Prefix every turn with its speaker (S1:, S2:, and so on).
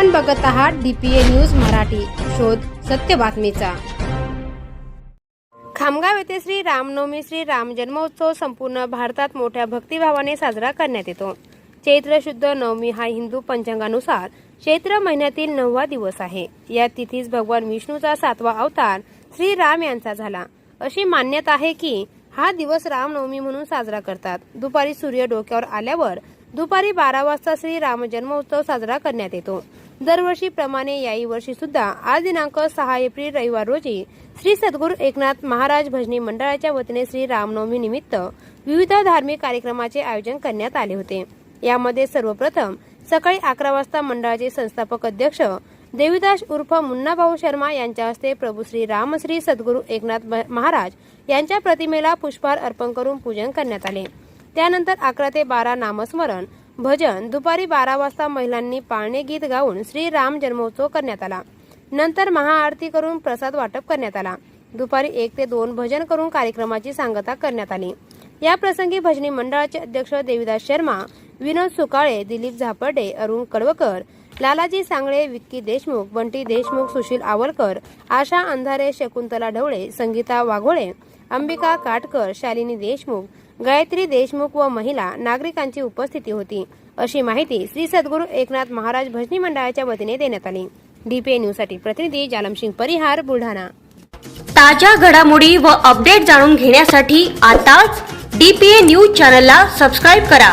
S1: आपण बघत आहात डीपीए न्यूज मराठी. शोध सत्य बातमीचा. खामगाव येथे श्री रामनवमी श्री राम जन्मोत्सव संपूर्ण भारतात मोठ्या भक्तिभावाने साजरा करण्यात येतो. चैत्र शुद्ध नवमी हा हिंदू पंचांगानुसार चैत्र महिन्यातील नववा दिवस आहे. या तिथीस भगवान विष्णूचा सातवा अवतार श्री राम यांचा झाला. अशी मान्यता आहे की हा दिवस रामनवमी म्हणून साजरा करतात. दुपारी सूर्य डोक्यावर आल्यावर दुपारी बारा वाजता श्री राम जन्मोत्सव साजरा करण्यात येतो. दरवर्षीप्रमाणे याही वर्षी सुद्धा आज दिनांक सहा एप्रिल रविवार रोजी श्री सद्गुरू एकनाथ महाराज भजनी मंडळाच्या वतीने श्री रामनवमी निमित्त विविध धार्मिक कार्यक्रमाचे आयोजन करण्यात आले होते. यामध्ये सर्वप्रथम सकाळी अकरा वाजता मंडळाचे संस्थापक अध्यक्ष देवीदास उर्फ मुन्नाभाऊ शर्मा यांच्या हस्ते प्रभू श्री रामश्री सद्गुरू एकनाथ महाराज यांच्या प्रतिमेला पुष्पहार अर्पण करून पूजन करण्यात आले. त्यानंतर अकरा ते बारा नामस्मरण भजन दुपारी बारा वाजता महिलांनी पाळणे गीत गाऊन श्री राम जन्मोत्सव करण्यात आला. नंतर महाआरती करून प्रसाद वाटप करण्यात आला. दुपारी एक ते दोन भजन करून कार्यक्रमाची सांगता करण्यात आली. या प्रसंगी भजनी मंडळाचे अध्यक्ष देविदास शर्मा विनोद सुकाळे दिलीप झापर्डे अरुण कळवकर लालाजी सांगळे विक्की देशमुख बंटी देशमुख सुशील आवलकर आशा अंधारे शकुंतला ढवळे संगीता वाघोळे अंबिका काटकर शालिनी देशमुख गायत्री देशमुख व महिला नागरिकांची उपस्थिती होती. अशी माहिती श्री सद्गुरू एकनाथ महाराज भजनी मंडळाच्या वतीने देण्यात आली. डीपीए न्यूजसाठी प्रतिनिधी जालमसिंग परिहार बुलढाणा.
S2: ताज्या घडामोडी व अपडेट जाणून घेण्यासाठी आताच डीपीए न्यूज चॅनलला सबस्क्राईब करा.